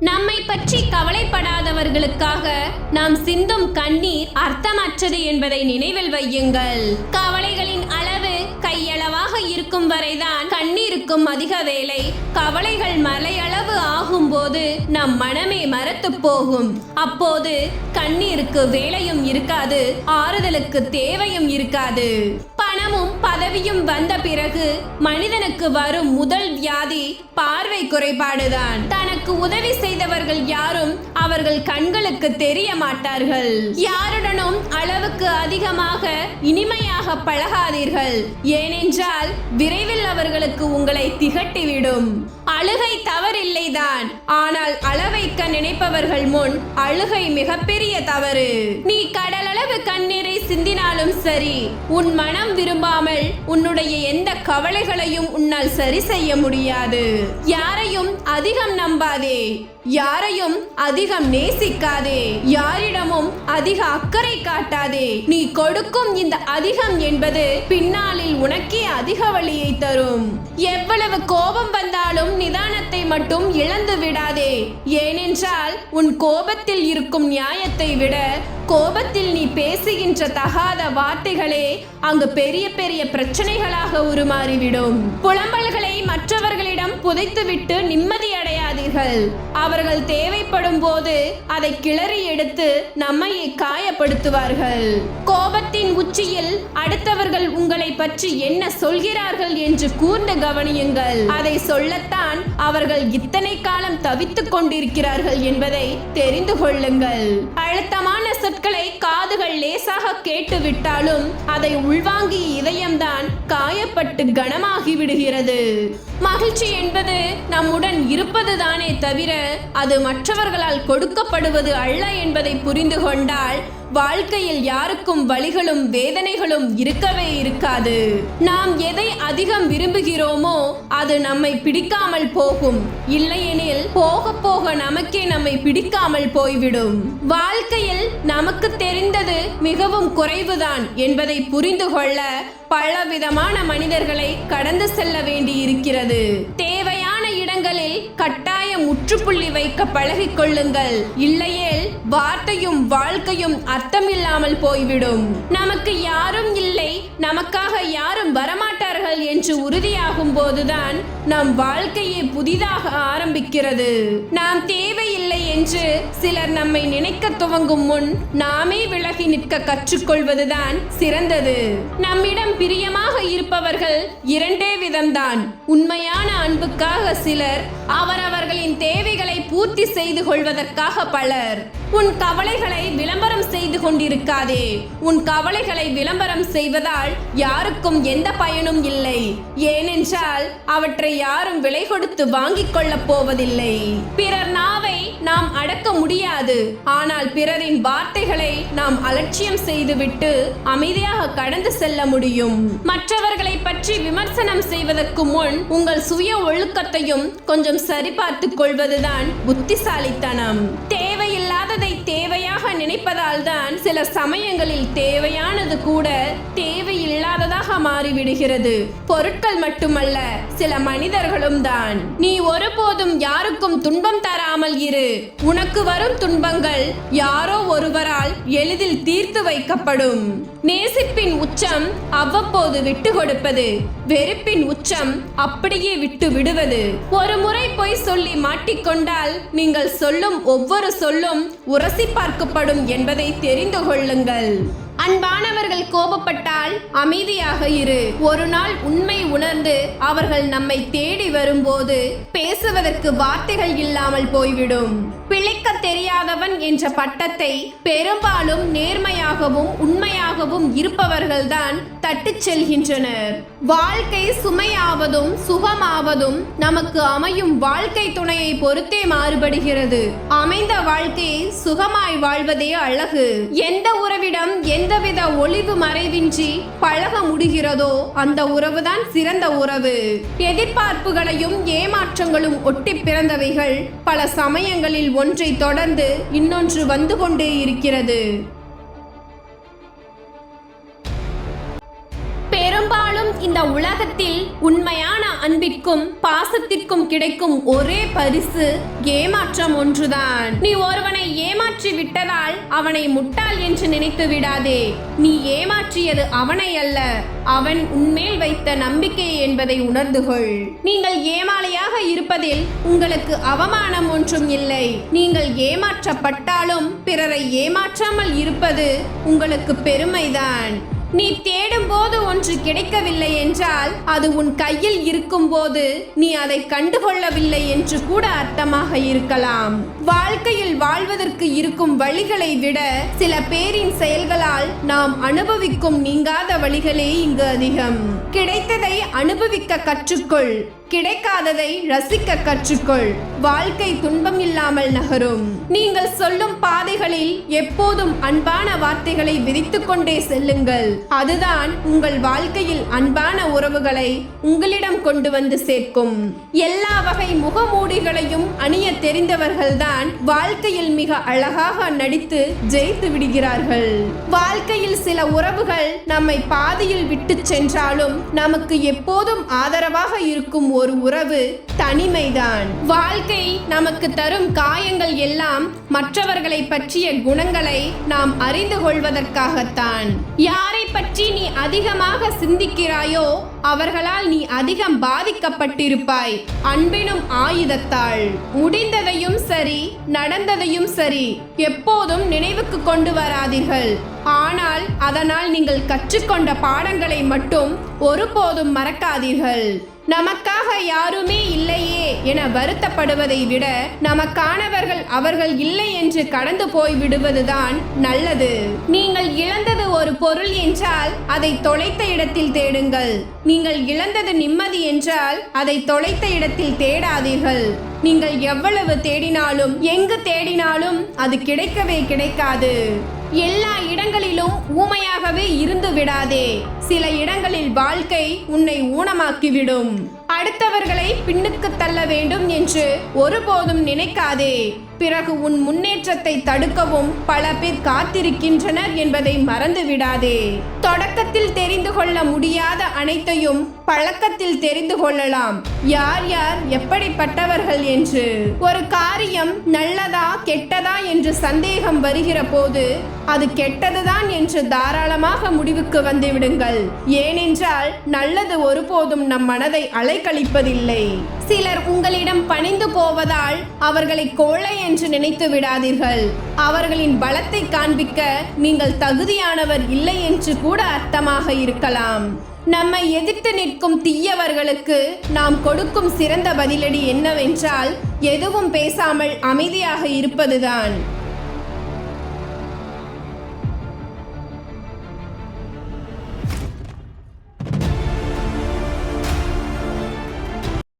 நம்மை பற்றி கவலைப்படாதவர்களுக்காக நாம் சிந்தும் கண்ணீர் அர்த்தமற்றது என்பதை நினைவில் வையுங்கள். கவலைகளின் அளவு கையளவாக இருக்கும் வரைதான் கண்ணீருக்கும் அதிக வேலை. கவலைகள் மலையளவு போது நம் மனமே மரத்து போகும். அப்போது கண்ணீருக்கு வேலையும் இருக்காது ஆறுதலுக்கு தேவையும் இருக்காது. பணமும் பதவியும் வந்த பிறகு மனிதனுக்கு வரும் முதல் வியாதி பார்வை குறைபாடுதான். தனக்கு உதவி செய்தவர்கள் யாரும் அவர்கள் கண்களுக்கு தெரிய மாட்டார்கள். யாருடனும் அளவுக்கு அதிகமாக இனிமையாக பழகாதீர்கள். ஏனென்றால் விரைவில் அவர்களுக்கு உங்களை திகட்டிவிடும். அழுகை தவறில்லைதான். ஆனால் அளவைக்க நினைப்பவர்கள் முன் அழுகை மிகப்பெரிய தவறு. நீ கடலளவு கண்ணீரை சிந்தினாலும் சரி உன் மனம் விரும்பாமல் உன்னுடைய எந்த கவலைகளையும் உன்னால் சரி செய்ய முடியாது. யாரையும் அதிகம் நம்பாதே. யாரையும் அதிகம் நேசிக்காதே. யாரிடமும் அதிக அக்கறை காட்டாதே. நீ கொடுக்கும் இந்த அதிகம் என்பது பின்னாளில் உனக்கே அதிக வழியை தரும். எவ்வளவு கோபம் வந்தாலும் நிதானத்தை மட்டும் இழந்து விடாதே. ஏனென்றால் உன் கோபத்தில் இருக்கும் நியாயத்தை விட கோபத்தில் நீ பேசுகின்ற தகாத வார்த்தைகளே அங்கு பெரிய பெரிய பிரச்சனைகளாக உருமாறிவிடும். புலம்பல்களை மற்றவர்கள் புதைத்துவிட்டு நிம்மதியடை அடையாதீர்கள் அவர்கள் தேவைப்படும் போது அதை கிளறி எடுத்து நம்மை காயப்படுத்துவார்கள். கோபத்தின் உச்சியில் அடுத்தவர்கள் உங்களை பற்றி என்ன சொல்கிறார்கள் என்று கூர்ந்து கவனியுங்கள். அதை சொல்லத்தான் அவர்கள் இத்தனை காலம் தவித்துக் கொண்டிருக்கிறார்கள் என்பதை தெரிந்து கொள்ளுங்கள். அழுத்தமான சொற்களை காதுகள் லேசாக கேட்டுவிட்டாலும் அதை உள்வாங்கி இதயம்தான் காயப்பட்டு கனமாகி விடுகிறது. மகிழ்ச்சி என்பது நம்முடன் இருப்பதுதானே தானே தவிர அது மற்றவர்களால் கொடுக்கப்படுவது அல்ல என்பதை புரிந்து கொண்டால் வாழ்க்கையில் யாருக்கும் வழிகளும் வேதனைகளும் இருக்கவே இருக்காது. நாம் எதை அதிகம் விரும்புகிறோமோ அது நம்மை பிடிக்காமல் போகும். இல்லையெனில் போக போக நமக்கே நம்மை பிடிக்காமல் போய்விடும். வாழ்க்கையில் நமக்கு தெரிந்தது மிகவும் குறைவுதான் என்பதை புரிந்து கொள்ள பலவிதமான மனிதர்களை கடந்து செல்ல வேண்டியிருக்கிறது. தேவையான நேரங்களில் கட்டாயம் முற்றுப்புள்ளி வைக்க பழகிக் கொள்ளுங்கள் இல்லையேல் வார்த்தையும் வாழ்க்கையும் அர்த்தமில்லாமல் போய்விடும். நமக்கு யாரும் இல்லை நமக்காக யாரும் வரமாட்டார்கள் என்று உறுதியாகும் போதுதான் நம் வாழ்க்கையை புதிதாக ஆரம்பிக்கிறது. நாம் தேவையில்லை என்று சிலர் நம்மை நினைக்க துவங்கும் முன் நாமே விலகி நிற்க கற்றுக்கொள்வதுதான் சிறந்தது. நம்மிடம் பிரியமாக இருப்பவர்கள் இரண்டே விதம்தான். உண்மையான அன்புக்காக சிலர் அவரவர்களின் தேவைகளை பூர்த்தி செய்து கொள்வதற்காக பலர். உன் கவலைகளை விளம்பரம் செய்து கொண்டிருக்காதே. உன் கவலைகளை விளம்பரம் செய்வதால் யாருக்கும் எந்த பயனும் இல்லை. ஏனென்றால் அவற்றை யாரும் விலை கொடுத்து வாங்கிக் கொள்ளப் போவதில்லை. பிறர் நாவை நாம் அடக்க முடியாது. ஆனால் பிறரின் வார்த்தைகளை நாம் அலட்சியம் செய்துவிட்டு அமைதியாக கடந்து செல்ல முடியும். மற்றவர்களை பற்றி விமர்சனம் செய்வதற்கு முன் உங்கள் சுய ஒழுக்கத்தையும் கொஞ்சம் சரிபார்த்துக் கொள்வதுதான் புத்திசாலித்தனம். தேவையில்லாததை தேவையாக நினைப்பதால் தான் சில சமயங்களில் தேவையானது கூட தேவையில்லாததாக மாறிவிடுகிறது. பொருட்கள் மட்டுமல்ல சில மனிதர்களும் தான். நீ ஒருபோதும் யாருக்கும் துன்பம் தராமல் இரு. உனக்கு வரும் துன்பங்கள் யாரோ ஒருவரால் எளிதில் தீர்த்து வைக்கப்படும். நேசிப்பின் உச்சம் அவ்வப்போது விட்டு கொடுப்பது. வெறுப்பின் உச்சம் அப்படியே விட்டு விடுவது. ஒரு முறை பொய் சொல்லி மாட்டிக்கொண்டால் நீங்கள் சொல்லும் ஒவ்வொரு சொல்லும் உரசி பார்க்கப்படும் என்பதை தெரிந்து கொள்ளுங்கள். அன்பானவர்கள் கோபப்பட்டால் அமைதியாக இரு. ஒரு நாள் உண்மை உணர்ந்து அவர்கள் நம்மை தேடி வரும்போது பேசுவதற்கு வார்த்தைகள் இல்லாமல் போய்விடும். பிழைக்க தெரியாதவன் என்ற பட்டத்தை பெரும்பாலும் நேர்மையாகவும் உண்மையாகவும் இருப்பவர்கள்தான் தட்டிச் செல்கின்றனர். வாழ்க்கை சுமையாவதும் சுகமாவதும் நமக்கு அமையும் வாழ்க்கை துணையை பொறுத்தே மாறுபடுகிறது. அமைந்த வாழ்க்கையை சுகமாய் வாழ்வதே அழகு. எந்த உறவிடம் எந்தவித ஒளிவு மறைவின்றி பழக முடிகிறதோ அந்த உறவுதான் சிறந்த உறவு. எதிர்பார்ப்புகளையும் ஏமாற்றங்களும் ஒட்டி பிறந்தவைகள் பல சமயங்களில் ஒன்றை தொடர்ந்து இன்னொன்று வந்து கொண்டே இருக்கிறது. இந்த உலகத்தில் உண்மையான அன்பிற்கும் பாசத்திற்கும் கிடைக்கும் ஒரே பரிசு ஏமாற்றம் ஒன்றுதான். நீ ஒருவனை ஏமாற்றி விட்டதால் அவனை முட்டாள் என்று நினைத்து விடாதே. நீ ஏமாற்றியது அவனை அல்ல அவன் உன்மேல் வைத்த நம்பிக்கை என்பதை உணர்ந்துகொள் நீங்கள் ஏமாளியாக இருப்பதில் உங்களுக்கு அவமானம் ஒன்றும் இல்லை. நீங்கள் ஏமாற்றப்பட்டாலும் பிறரை ஏமாற்றாமல் இருப்பது உங்களுக்கு பெருமைதான். நீ தேடும் போது ஒன்று கிடைக்கவில்லை என்றால் அது உன் கையில் இருக்கும் போது நீ அதை கண்டுகொள்ளவில்லை என்று கூட அர்த்தமாக இருக்கலாம். வாழ்க்கையில் வாழ்வதற்கு இருக்கும் வழிகளை விட சில பேரின் செயல்களால் நாம் அனுபவிக்கும் நீங்காத வழிகளே இங்கு அதிகம். கிடைத்ததை அனுபவிக்க கற்றுக்கொள். கிடைக்காததை ரசிக்க கற்றுக்கொள். வாழ்க்கை துன்பம் இல்லாமல் நகரும். நீங்கள் சொல்லும் பாதைகளில் எப்போதும் அன்பான வார்த்தைகளை விதித்து கொண்டே செல்லுங்கள். அதுதான் உங்கள் வாழ்க்கையில் அன்பான உறவுகளை உங்களிடம் கொண்டு வந்து சேர்க்கும். எல்லா வகை முகமூடிகளையும் அணிய தெரிந்தவர்கள்தான் வாழ்க்கையில் மிக அழகாக நடித்து ஜெயித்து விடுகிறார்கள். வாழ்க்கையில் சில உறவுகள் நம்மை பாதையில் விட்டு சென்றாலும் நமக்கு எப்போதும் ஆதரவாக இருக்கும் ஒரு உறவு தனிமைதான். வாழ்க்கை நமக்கு தரும் காயங்கள் எல்லாம் மற்றவர்களை பற்றிய குணங்களை நாம் அறிந்து கொள்வதற்காகத்தான். யாரை பற்றி நீ அதிகமாக சிந்திக்கிறாயோ அவர்களால் நீ அதிகம் பாதிக்கப்பட்டிருப்பாய். அன்பினும் ஆயுதத்தால். முடிந்ததையும் சரி நடந்ததையும் சரி எப்போதும் நினைவுக்கு கொண்டு வராதீர்கள். ஆனால் அதனால் நீங்கள் கற்றுக்கொண்ட பாடங்களை மட்டும் ஒருபோதும் மறக்காதீர்கள். நமக்காக யாருமே இல்லையே என வருத்தப்படுவதை விட நமக்கானவர்கள் அவர்கள் இல்லை என்று கடந்து போய் விடுவதுதான் நல்லது. நீங்கள் இழந்தது ஒரு பொருள் என்றால் அதை தொலைத்த இடத்தில் தேடுங்கள். நீங்கள் இழந்தது நிம்மதி என்றால் அதை தொலைத்த இடத்தில் தேடாதீர்கள். நீங்கள் எவ்வளவு தேடினாலும் எங்கு தேடினாலும் அது கிடைக்கவே கிடைக்காது. எல்லா இடங்களிலும் ஊமையாகவே இருந்து விடாதே. சில இடங்களில் வாழ்க்கை உன்னை ஊனமாக்கிவிடும். அடுத்தவர்களை பின்னுக்கு தள்ள வேண்டும் என்று ஒருபோதும் நினைக்காதே. பிறகு உன் முன்னேற்றத்தை தடுக்கவும் பல பேர் காத்திருக்கின்றனர் என்பதை மறந்து விடாதே தொடக்கத்தில் தெரிந்து கொள்ள முடியாத அனைத்தையும் பழக்கத்தில் தெரிந்து கொள்ளலாம். யார் யார் எப்படிப்பட்டவர்கள் என்று. ஒரு காரியம் நல்லதா கெட்டதா என்று சந்தேகம் வருகிற போது அது கெட்டதுதான் என்று தாராளமாக முடிவுக்கு வந்து விடுங்கள். ஏனென்றால் நல்லது ஒருபோதும் நம் மனதை அலைக்கழிப்பதில்லை. சிலர் உங்களிடம் பணிந்து போவதால் அவர்களை கோழை என்று நினைத்து விடாதீர்கள். அவர்களின் பலத்தை காண்பிக்க நீங்கள் தகுதியானவர் இல்லை என்று கூட அர்த்தமாக இருக்கலாம். நம்மை எதிர்த்து நிற்கும் தீயவர்களுக்கு நாம் கொடுக்கும் சிறந்த பதிலடி என்னவென்றால் எதுவும் பேசாமல் அமைதியாக இருப்பதுதான்.